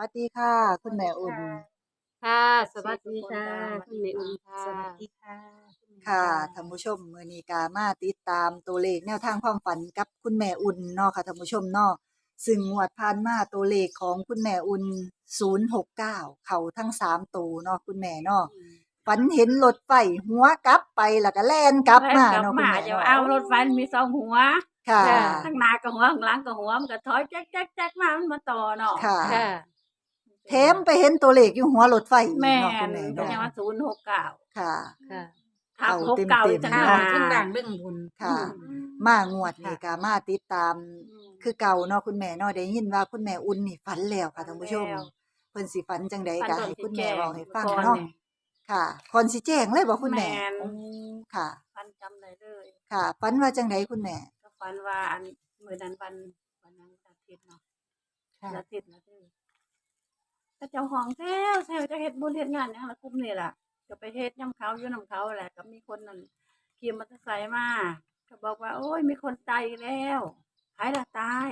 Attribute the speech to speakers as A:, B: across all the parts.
A: วัสดีค่ะ คุณแม่อุ่น
B: ค่ะ สวัสดีค่ะคุณแม่อุ่นค่ะ
C: สวัสดีค่ะ
A: ค่ะท่านผู้ชมมื้อนี้ก็มาติดตามตัวเลขแนวทางความฝันกับคุณแม่อุ่นเนาะค่ะท่านผู้ชมเนาะซึ่งงวดผ่านมาตัวเลขของคุณแม่อุ่น 069 เข้าทั้ง3ตัวเนาะคุณแม่เนาะฝันเห็นรถไฟหัวกลับไปแล้วก็แล่นกลับมาเนาะคุณ
C: มา
A: แม่
C: เดี๋ยว
A: เนาะ
C: เอารถไฟมีสองหัว
A: ค่ะ
B: ค่ะ
C: ข้างหน้ากับหัวข้างหลังกับหัวมันก็ถอยแจ๊กแจ๊กแจ๊กมามันมาต่อเนาะ
A: ค่ะ
B: ค่ะ
A: แถมไปเห็นตัวเลขอยู่หัวรถไฟอีก
C: แม่
A: เนาะคุ
C: น
A: ณแม่
C: เป็น
A: เนาะ
C: ยังว่าศูนย์หกเก้า
A: ค่ะ
B: ค่ะ
C: ทับ
A: เอา
C: หกเก้า
A: เต็
C: อี
A: ม
C: ก
A: ๆ
C: ต่าง
A: เนาะ
C: หาก
D: ทั้งดังเรื่องบุญ
A: ค่ะ
C: อืม
A: มางวดนี่ก็มาติดตาม คือเก่าเนาะคุณแม่เนาะได้ยินว่าคุณแม่อุ่นนี่ฝันแล้วค่ะท่านผู้ชม
C: แล้ว
A: เพิ่นสิฝันจังใด
C: ฝัน
A: ก็
C: ตอน
A: ให้
C: สิ
A: คุณแม่
C: แจ้ง
A: เว้าให้ฟัง
C: ก่อน
A: เนาะ
C: นี่
A: ค่ะก่อนสิแจ้งเลยบ่คุณแม่
C: แม่น
A: โอ้ค่ะ
C: ฟันจำได้เลย
A: ค่ะฝันว่าจังใดคุณแม่
C: ก็ฟันว่าอันมื้อนั้นวันวันนั้นวันอาทิตย์เนาะ
D: ค่ะ
C: วันอาทิตย์นะที่ ก็เจ้าของแซวแซวจะเฮ็ดบุญเฮ็ดงานหยังละกลุ่มนี่ล่ะก็ไปเฮ็ดนํเขาอยู่นํเขาแหละก็มีคนนั่นขี่มอเตอร์ไซค์มาก็บอกว่า โอ้ยมีคนตายอีกแล้วหายละตาย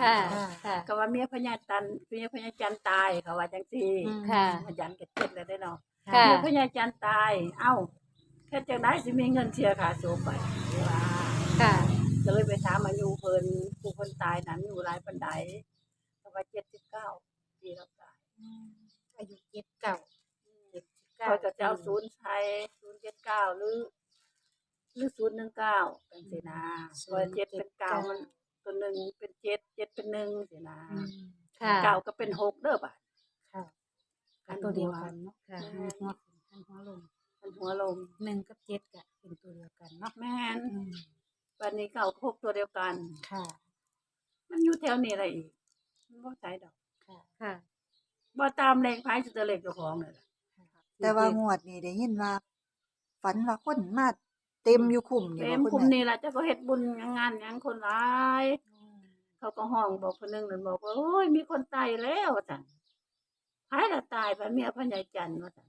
B: ค่ะค่ะ
C: ก็ว่าเมียพญาตันเมียพญาจันทร์ตายเขาว่าจังซี่
B: ค่ะ
C: พญาจันทร์ก็เจ็ดแล้วได้เนาะ
B: ค่ะ
C: เมียพญาจันทร์ตาย เอ้าแค่จังได๋สิมีเงินเสียค่าโศพไปว่า
B: ค่ะ
C: ก็เลยไปถามอายุเพิ่นผู้คนตายนั้นอยู่หลายปันใดก็ว่า79 ปีแล้วตาย
D: อายุเจ็ดเก่าเจ็ดสิบเก้า
C: เขาจะเจ้าศูนย์ชัย079หรือ หรือ019จังซี่นะว่าเจ็ดเป็นเก้ามันตัวหนึ่งเป็นเจ็ดเจ็ดเป็นหนึ่งสินะ
D: อืม
B: ค่ะ
C: เก้าก็เป็นหกเด้อบาด
D: ค่ะกันตัวเดียวกันเนาะ
B: ค่ะ
D: หัวหัวขึ้นหัวลง
C: มันหัวลม
D: หนึ่งกับเจ็ดก็เป็นตัวเดียวกันเนาะ
C: แม่น
D: อืม
C: วันนี้เก้ากับหกตัวเดียวกัน
D: ค่ะ
C: มันอยู่แถวนี้อะไรอีกมันบ่ใช่ดอก
D: ค่ะ
B: ค่ะ
C: บ่ตามแรงพายสุดเลขเจ้าของเลยล่ะ
A: แต่ว่างวดนี้ได้ยินว่า ฝันว่าคนมาเต็มอยู่คุ้มนี่
C: เต็
A: บ่
C: ม
A: คุ
C: คุ
A: ณ
C: ม
A: แม่
C: นี่ล่ะเจ้าก็เฮ็ดบุญงานหยังคนหลาย เขาก็ห้องบอกคนหนึงนั่นบอกว่าโอ้ยมีคนตายแล้วว่าซั่นพายละตายไปเมียพญายจันทร์ว่าซั่น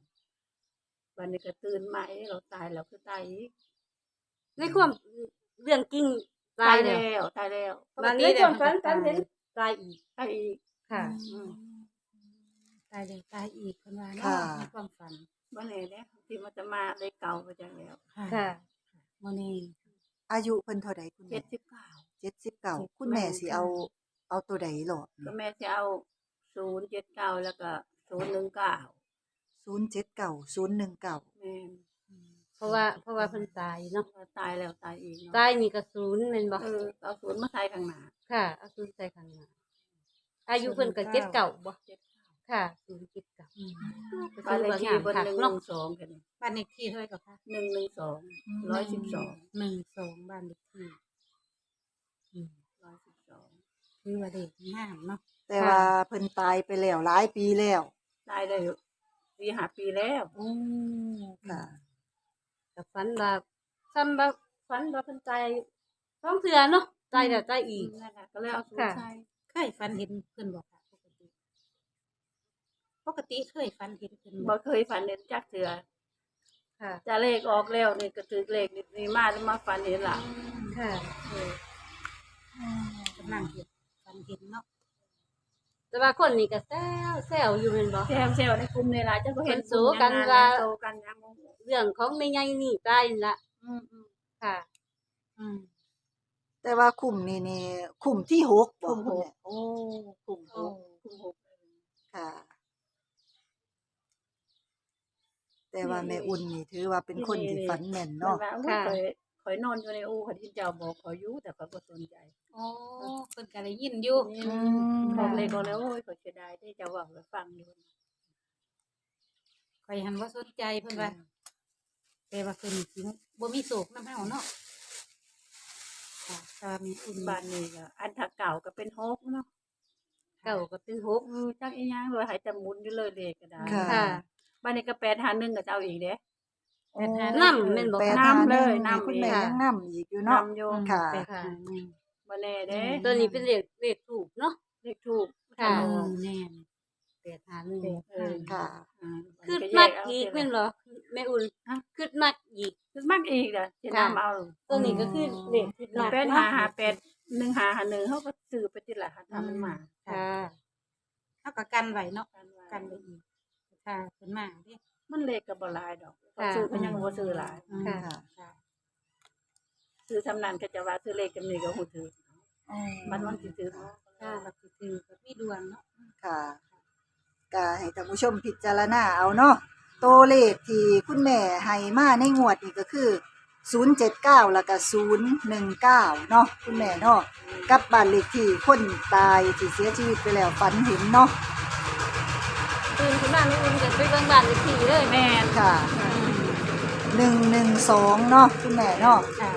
C: วันนี้ก็ตื่นมาเอ๊ะเราตายแล้วคือตายอีก
B: ในความเรื่องจริงตายแล้ว
C: แล้วตายแล้ว
B: บางเรื่องความฝันฝันเห็นตายอีก
C: ตายอีก
B: ค่ะ
C: อืม
D: ตายเลยตายอีกคนว่า
A: ค่ะ
D: เนาะในความฝัน
C: บ่แน่เด้ที่มันจะมาได้เก่าไปจังแล้ว
D: ค่ะ
B: ค่ะ
D: โมนี่
A: อายุเพิ่นเท่าใดคุณ
C: เจ็
A: แม่
C: ดสิบเก้า
A: 79คุณแม่สิเอาเอาตัวใดหรอ
C: ก็แม่จะเอาศูนย์เจ็ดเก้าแล้วก็ศูนย์หนึ่งเก้า
A: 079 019
C: แม่น
B: เพราะว่าเพราะว่าเพิ่นตายเนาะ
C: ว่าตายแล้วตายอีกเนาะ
B: ตายนี่ก็ศูนย์แม่นบ่
C: เออเอาศูนย์มาใส่ข้างหน้า
B: ค่ะเอาศูนย์ใส่ข้างหน้า อายุเพิ่นก็เจ็ดเก่าบ่
C: เจ็ดเก้า
B: ค่ะศูนย์เจ็ดเก่า
D: อืม
B: ก็
C: บ้านเล
B: ถือ
C: ข
B: ว่า
C: ที่
B: งาม
C: บน
B: คัก
C: หนึ่งห
B: เนาะ
C: นึ่งสองกัน
D: บ้านเลขที่เท่าไหร่ก็ค่ะ
C: หนึ่งหนึ่งสองร้อยสิบสอง
D: หนึ่งสองบ้านเลขที่อืม
C: ร้อยสิบสอง
D: คือว่าเด็กงามเนาะ
A: แต่ว่าเพิ่นตายไปแล้วหลายปีแล้ว
C: ตายได้สี่ห้าปีแล้ว
A: โอ้ค่ะ
B: ก็ฝันว่าซ้ำว่าฝันว่าเพิ่นตายท้องเถื่อเนาะตายแล้วตายอีก
C: นั่นแหละก็เลยเอาศูน
B: ค่ะ
C: ย์ใส่
D: เคยฝันเห็นเพื่อนบอกค่ะปกติ ปกติเคยฝันเห็นเพื่อนบ
C: บ่
D: อก
C: เคยฝันเห็นจักเถื่อ
B: ค่ะ
C: จะเลขออกแล้วนี่ก็ถือเลขนี่นี่มาแล้วมาฝันเห็นล่ะ
B: ค่ะ
C: เออกำ
D: ลังเห็นฝันเห็นเนาะ
B: แต่ว่าคนนี้ก็แซวแซวอยู่แม่นบ่
C: แซวแซวในกลุ่มนี่ล่ะเจ้าก็เห็น
B: เพิ่นสู้กันว่า
C: โซกันยังงง
B: เรื่องของแม่ใหญ่นี่ตายนี่ละ
C: อืมอืม
B: ค่ะ
D: อืม
A: แต่ว่าคุ้มนี่นี่คุ้มที่หกบ่
C: คุ้มหก
A: ณแโอ้คุ้มห
C: โอ้
A: ก
C: คุ้มหก
A: ค่ะ แต่ว่าแม่อุ่นนี่ถือว่าเป็นคนที่ฝันแม่น
C: มัน
A: เนาะ
C: ว่าโอ้ย
B: ค่ะ
C: ข่อยข่อยนอนอยู่ในอู่ข่อยที่เจ้าบอกข่อยอยู่แต่ข่อยบ่สนใจ
D: โอ้เพิ่นก็ได้ยินอยู่
C: นี่
A: อืม
C: บอกเลยบอกแล้วโอ้ยข่อยเสียดายที่เจ้าเว้าให้ฟังอยู่
D: คอยหันว่าสนใจเพิ่นว่าแต่ว่าเพิ่นสิบ่มีโศกนำเฮาเนาะ ค่ะตามีอุ่น
C: บ้านนี้ก็อันถ้าเก่าก็เป็นหกเนาะ
B: เก่าก็เป็นหก
C: เออจักอีหยังเลยให้แต่หมุนอยู่เลยเลขก็ได้
A: ค่ะ
B: ค่ะ
C: บ้านนี้ก็8 5 1ก็จะเอาอีกเด้
D: เป็นหา
B: น้ำแม่นบ่
A: แปด
C: น้ำเลย
A: หาหง
C: น้ำ
A: คุณแม่
C: อีก
A: ยังน้ำอีกอยู่เนาะ
C: นำอยู่
A: ค่ะ
D: แปดหาหนึ่ง
C: บ่แน่เด้
B: ตัวนี้เป็นเลขเลขถูกเนาะ
C: เลขถูก
B: ค่ะ
D: อืมแน่น
B: แปดหาหนึ่ง
C: เออ
A: ค่ะ
C: อ่า
B: คือ
C: ก็แย
B: มัก
C: เอา
B: อีก
C: เสร็จ
B: แม่น
C: แล้ว
B: บ่แม่อุ่นคือมักอีก
C: คือมักอีกเด้อสินำเอา
B: ตัวนี้ก็คือเลขที่มัก
C: แปด
B: เนาะ
C: ห้าห้าแปดหนึ่งห้าห้าหนึ่งเขาก็ซื้อไปติละหาทำมันมา
B: ค่ะ
D: เฮาาก็กันไว้เนาะ
C: กันไว้
D: กันไว้อีกค่ะขึ้นมาเด้
C: มันเลขก็บ่หลายดอก
B: ค่ะ
C: ซื้อก็ยังบ่ซื้อหลาย
D: อืม
B: ค่ะ
D: ค่ะ
C: ซื้อสำนันก็จะว่าซื้อเลขจำนี้ก็ฮู้ถือ
A: อ๋อ
C: มันมันสิถือ
D: ค่ะแบบสิถือก็มีดวงเนาะ
A: ค่ะ ก็ให้ท่านผู้ชมพิจารณาเอาเนาะตัวเลขที่คุณแม่ให้มาในงวดนี่ก็คือ 079 แล้วก็ 019 เนาะคุณแม่เนาะกับบ้านเลขที่คนตายที่เสียชีวิตไปแล้วฝันเห็นเนาะ
B: ตื่นขึ้นมาไม่อุ่นกันไปเบิ่งบ้านเลขที่เลย
C: แม่น
A: ค่ะ
D: อืม
A: 112 เนาะคุณแม่เนาะ
D: ค่ะ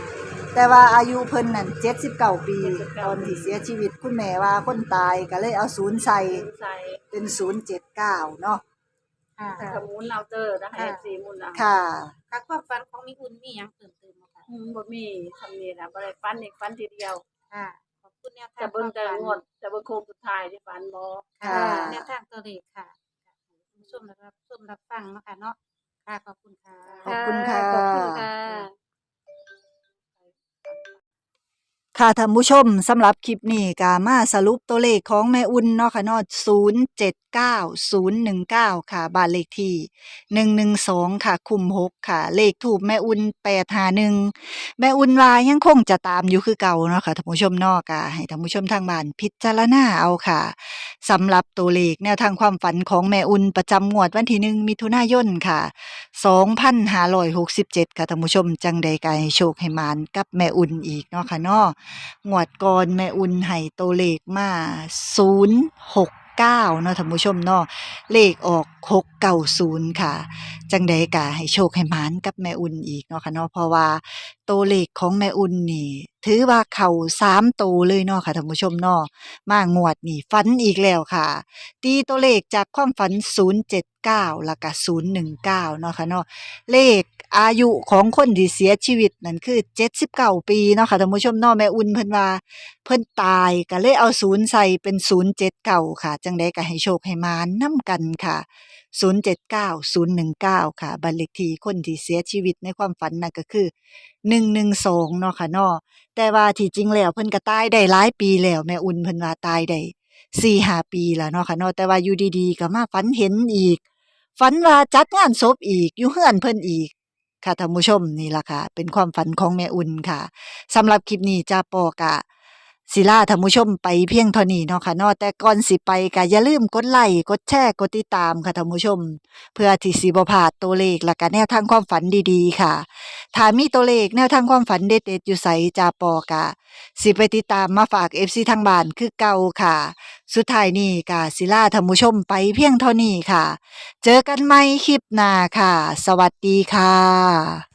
A: แต่ว่าอายุเพิ่นนั่น79ปีตอนที่เสียชีวิตคุณแม่ว่าคนตายก็เลยเอาศูนย์ใส่
C: ใส่
A: เป็น079เนาะ
D: ค่ะ
C: ขมุนเอาเตอร์นะให้
D: ค่ะ
C: สีมุนเอา
A: ค่ะ
D: ค่ะความฝันของมีอุ่นมีหยังเพิ่มเติมบ่คะ
C: อืมบ่มีคำนี้นะบ่ได้ฟันอีกฟันทีเดียว
D: ค่ะขอบคุณแนวทาง
C: จะเบิ่งแต่
D: ความ
C: ง
D: ฝั
C: วดจะเบิ่งโค้งสุดท้ายที่ฟันบ่
A: ค่ะ
D: แนวทางตัวเลขค่ะคุณผู้ชมนะครับชมรับฟังเนาะค่ะเนาะค่ะขอบคุณค่ะ
A: ขอบคุณค่ะ
B: ขอบคุณค่ะ
A: ค่ะท่านผู้ชมสำหรับคลิปนี้ก็มาสรุปตัวเลขของแม่อุ่นเนาะค่ะเนาะ 9019 ค่ะบ้านเลขที่ 112 ค่ะคุม6ค่ะ เลขถูกแม่อุ่น851แม่อุ่นวายังคงจะตามอยู่คือเก่าเนาะค่ะท่านผู้ชมเนาะก็ให้ท่านผู้ชมทางบ้านพิจารณาเอาค่ะสำหรับตัวเลขแนวทางความฝันของแม่อุ่นประจำงวดวันที่1มิถุนายนค่ะ 2,567 ค่ะท่านผู้ชมจังใดก็ให้โชคให้มานกับแม่อุ่นอีกเนาะค่ะเนาะงวดก่อนแม่อุ่นให้ตัวเลขมา 06 เนาะท่านผู้ชมเนาะเลขออก690ค่ะ จังใดก็ให้โชคให้หมานกับแม่อุ่นอีกเนาะค่ะเนาะเพราะว่าตัวเลขของแม่อุ่นนี่ ถือว่าเข้า3ตัวเลยเนาะค่ะท่านผู้ชมเนาะมางวดนี่ฝันอีกแล้วค่ะ ตีตัวเลขจากความฝัน 079 แล้วก็019เนาะค่ะเนาะเลขอายุของคนที่เสียชีวิตนั่นคือ 79 ปีเนาะค่ะท่านผู้ชมเนาะแม่อุ่นเพิ่นว่าเพิ่นตายก็เลยเอาศูนย์ใส่เป็น 079 ค่ะ จังได๋ก็ให้โชคให้มานนำกันค่ะ 079 019 ค่ะบัตรเลขที่คนที่เสียชีวิตในความฝันนั่นก็คือ 112 เนาะค่ะเนาะแต่ว่าที่จริงแล้วเพิ่นก็ตายได้หลายปีแล้ว แม่อุ่นเพิ่นว่าตายได้สี่ห้าปีแล้วเนาะค่ะเนาะแต่ว่าอยู่ดีๆก็มาฝันเห็นอีก ฝันว่าจัดงานศพอีก อยู่เฮือนเพิ่นอีกค่ะท่านผู้ชมนี่ล่ะค่ะ เป็นความฝันของแม่อุ่นค่ะสำหรับคลิปนี้จ้าปอกะ ศิลาท่านผู้ชมไปเพียงเท่านี้เนาะค่ะเนาะแต่ก่อนสิไปก็อย่าลืมกดไลค์กดแชร์กดติดตามค่ะท่านผู้ชม เพื่อที่สิบ่พลาดตัวเลขและก็แนวทางความฝันดีๆ ค่ะถ้ามีตัวเลขแนวทางความฝันเด็ดๆอยู่ไสจ้าปอกะสิไปติดตามมาฝาก FC ทางบ้านคือเก่าค่ะ สุดท้ายนี้กาศิลาท่านผู้ชมไปเพียงเท่านี้ค่ะ เจอกันใหม่คลิปหน้าค่ะ สวัสดีค่ะ